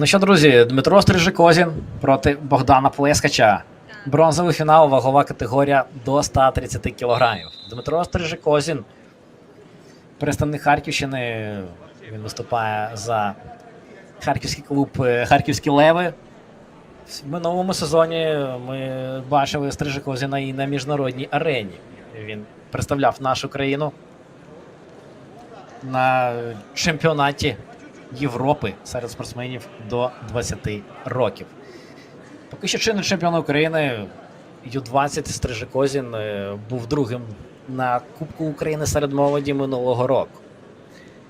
Ну що, друзі, Дмитро Стрижикозін проти Богдана Плескача. Бронзовий фінал, вагова категорія до 130 кілограмів. Дмитро Стрижикозін, представник Харківщини. Він виступає за харківський клуб е, Харківські Леви. В минулому сезоні ми бачили Стрижикозіна і на міжнародній арені. Він представляв нашу країну на чемпіонаті Європи серед спортсменів до 20 років. Поки що чинний чемпіон України Ю-20 Стрижикозін е, був другим на Кубку України серед молоді минулого року.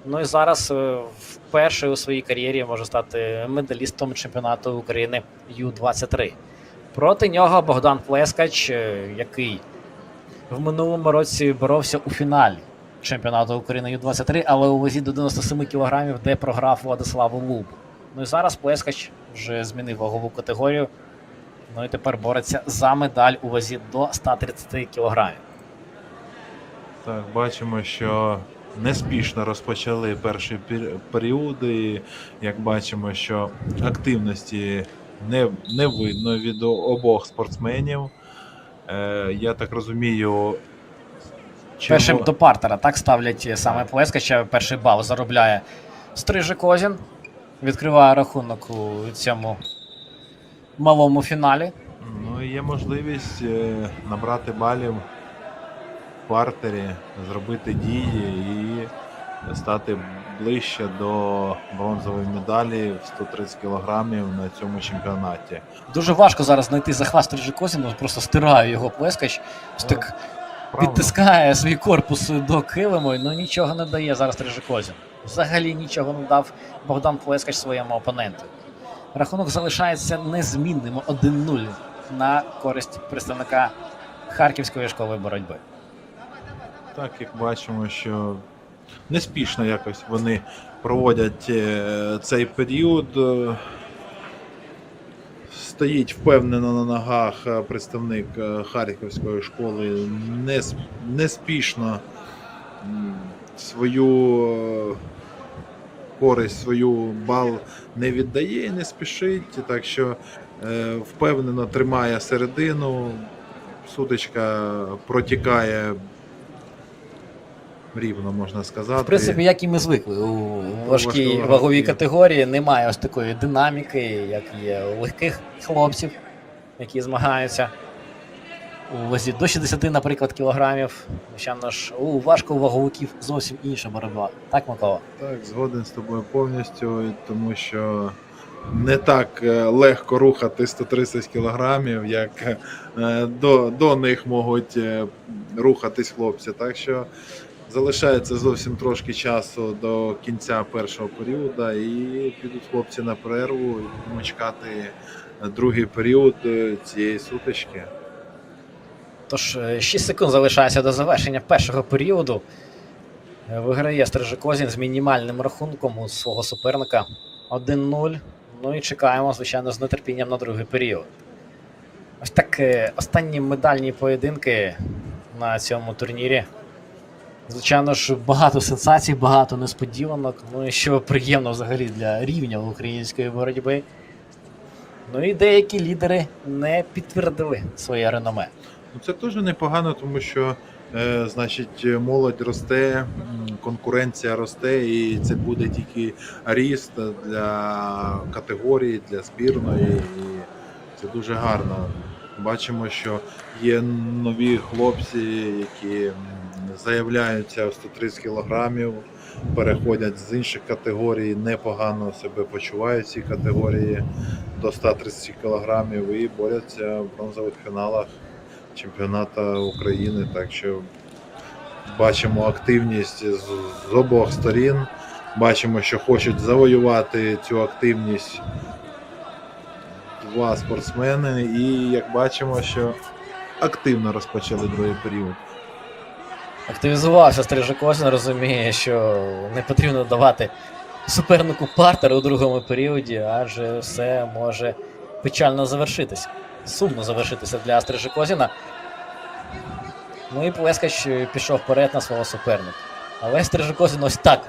Ну і зараз е, вперше у своїй кар'єрі може стати медалістом чемпіонату України Ю-23. Проти нього Богдан Плескач, е, який в минулому році боровся у фіналі чемпіонату України Ю-23, але у вазі до 97 кг, де програв Владиславу Лубу. Ну і зараз Плескач вже змінив вагову категорію. Ну і тепер бореться за медаль у вазі до 130 кг. Так, бачимо, що неспішно розпочали перші періоди. Як бачимо, що активності не, не видно від обох спортсменів. Е, я так розумію, чим- Першим до партера так ставлять саме Плескача. Перший бал заробляє Стрижикозін. Відкриває рахунок у цьому малому фіналі. ну, і є можливість е, набрати балів в партері, зробити дії і стати ближче до бронзової медалі в 130 кілограмів на цьому чемпіонаті. Дуже важко зараз знайти захват Стрижикозіну, просто стирає його Плескач. Ось так? Підтискає свій корпус до килиму, ну нічого не дає зараз Стрижикозін. Взагалі нічого не дав Богдан Плескач своєму опоненту. Рахунок залишається незмінним 1-0 на користь представника Харківської школи боротьби. Так, як бачимо, що неспішно якось вони проводять е, цей період. Стоїть впевнено на ногах е, представник е, Харківської школи, нес- неспішно свою е, користь, свою бал не віддає і не спішить. Так що впевнено тримає середину. Сутичка протікає рівно, можна сказати. В принципі, як і ми звикли, у важкій важкій ваговій ваговій. категорії немає ось такої динаміки, як є у легких хлопців, які змагаються. У вазі до 60, наприклад, кілограмів. Звичайно ж, у важковаговиків зовсім інша боротьба. Так, Микола? Так, згоден з тобою повністю, тому що не так е, легко рухати 130 кілограмів, як е, до, до них можуть е, рухатись хлопці. Так що залишається зовсім трошки часу до кінця першого періоду, і підуть хлопці на перерву і будемо чекати другий період е, цієї сутички. Тож е, 6 секунд залишається до завершення першого періоду. Е, Виграє Стрижикозін з мінімальним рахунком у свого суперника 1-0. Ну і чекаємо, звичайно, з нетерпінням на другий період. Ось так е, останні медальні поєдинки на цьому турнірі. Звичайно ж, багато сенсацій, багато несподіванок. Ну і що приємно взагалі для рівня української боротьби. Ну і деякі лідери не підтвердили своє реноме. Ну, Це теж непогано, тому що е, значить молодь росте, конкуренція росте, і це буде тільки ріст для категорії, для збірної. І це дуже гарно. Бачимо, що є нові хлопці, які заявляються в 130 кілограмів, переходять з інших категорій, непогано себе почувають в цій категорії до 130 кілограмів і борються в бронзових фіналах чемпіоната України. Так що бачимо активність з, з обох сторін. Бачимо, що хочуть завоювати цю активність два спортсмени, і як бачимо, що активно розпочали другий період. Активізувався Стрижакозін, розуміє, що не потрібно давати супернику партер у другому періоді, адже все може печально завершитися. Сумно завершитися для Стрижакозіна. Ну і Плескач пішов вперед на свого суперника. Але Стрижакозін ось так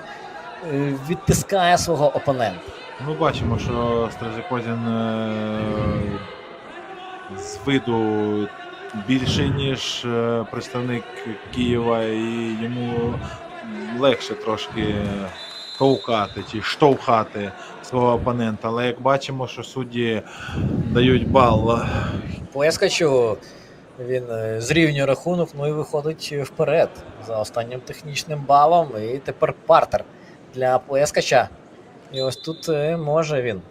е, відтискає свого опонента. Ми бачимо, що Стражикозін е, з виду більший, ніж е, представник Києва, і йому легше трошки товкати чи штовхати свого опонента. Але як бачимо, що судді дають бал Плескачу він е, зрівнює рахунок, ну і виходить вперед за останнім технічним балом. І тепер партер для Плескача. І ось тут е, може він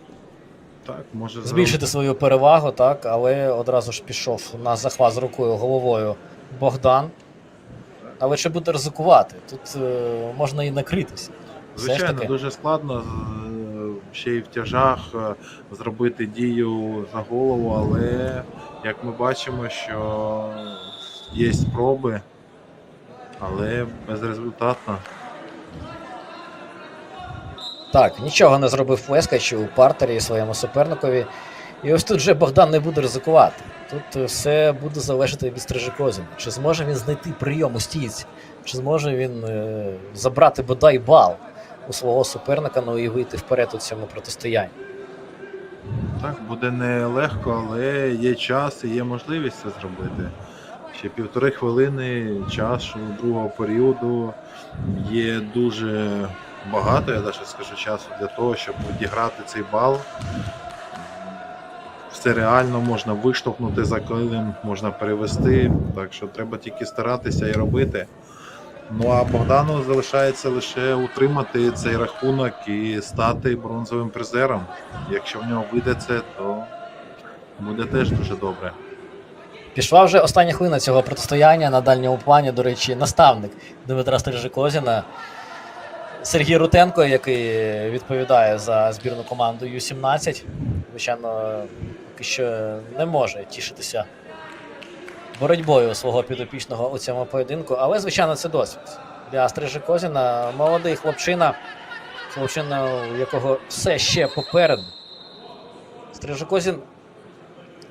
так, може збільшити свою перевагу, так, але одразу ж пішов на захват з рукою головою Богдан. Але чи буде ризикувати? Тут е, можна і накритися. Звичайно, дуже складно ще й в тяжах е, зробити дію за голову, але як ми бачимо, що є спроби, але безрезультатно. Так, нічого не зробив Плескач у партері своєму суперникові. І ось тут вже Богдан не буде ризикувати. Тут все буде залежати від Стрижикозіна. Чи зможе він знайти прийом у стійці, чи зможе він е, забрати бодай бал у свого суперника, ну і вийти вперед у цьому протистоянні. Так, буде нелегко, але є час і є можливість це зробити. Ще півтори хвилини часу другого періоду є дуже багато, я навіть скажу, часу для того, щоб відіграти цей бал. Все реально можна виштовхнути за килим, можна перевести. Так що треба тільки старатися і робити. Ну а Богдану залишається лише утримати цей рахунок і стати бронзовим призером. Якщо в нього вийде це, то буде теж дуже добре. Пішла вже остання хвилина цього протистояння на дальньому плані, до речі, наставник Дмитра Стрижикозіна. Сергій Рутенко, який відповідає за збірну команду Ю-17, звичайно, поки що не може тішитися боротьбою свого підопічного у цьому поєдинку, але, звичайно, це досвід. Для Стрижикозіна молодий хлопчина, хлопчина, у якого все ще попереду. Стрижикозін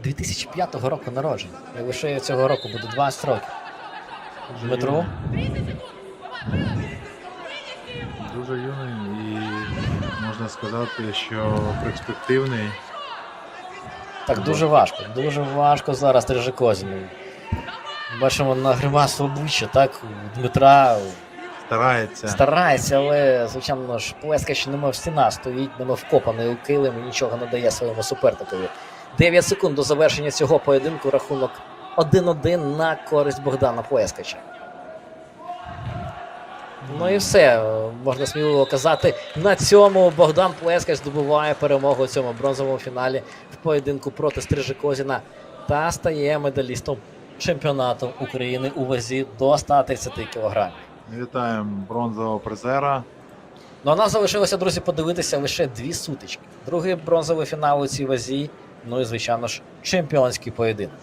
2005 року народження. І лише цього року буде 20 років. Дмитро? Дуже юний і можна сказати, що перспективний. Так дуже важко. Дуже важко зараз Стрижикозіну. Бачимо на гримасу обличчя, так, Дмитра Старається. старається, але, звичайно ж, плескач немов стіна стоїть, немов вкопаний у килим і нічого не дає своєму суперникові. 9 секунд до завершення цього поєдинку рахунок 1-1 на користь Богдана Плескача. Ну і все, можна сміливо казати. На цьому Богдан Плескач здобуває перемогу у цьому бронзовому фіналі в поєдинку проти Стрижикозіна та стає медалістом чемпіонату України у вазі до 130 кг. Вітаємо бронзового призера. Ну а нам залишилося, друзі, подивитися лише дві сутички. Другий бронзовий фінал у цій вазі. Ну і звичайно ж, чемпіонський поєдинок.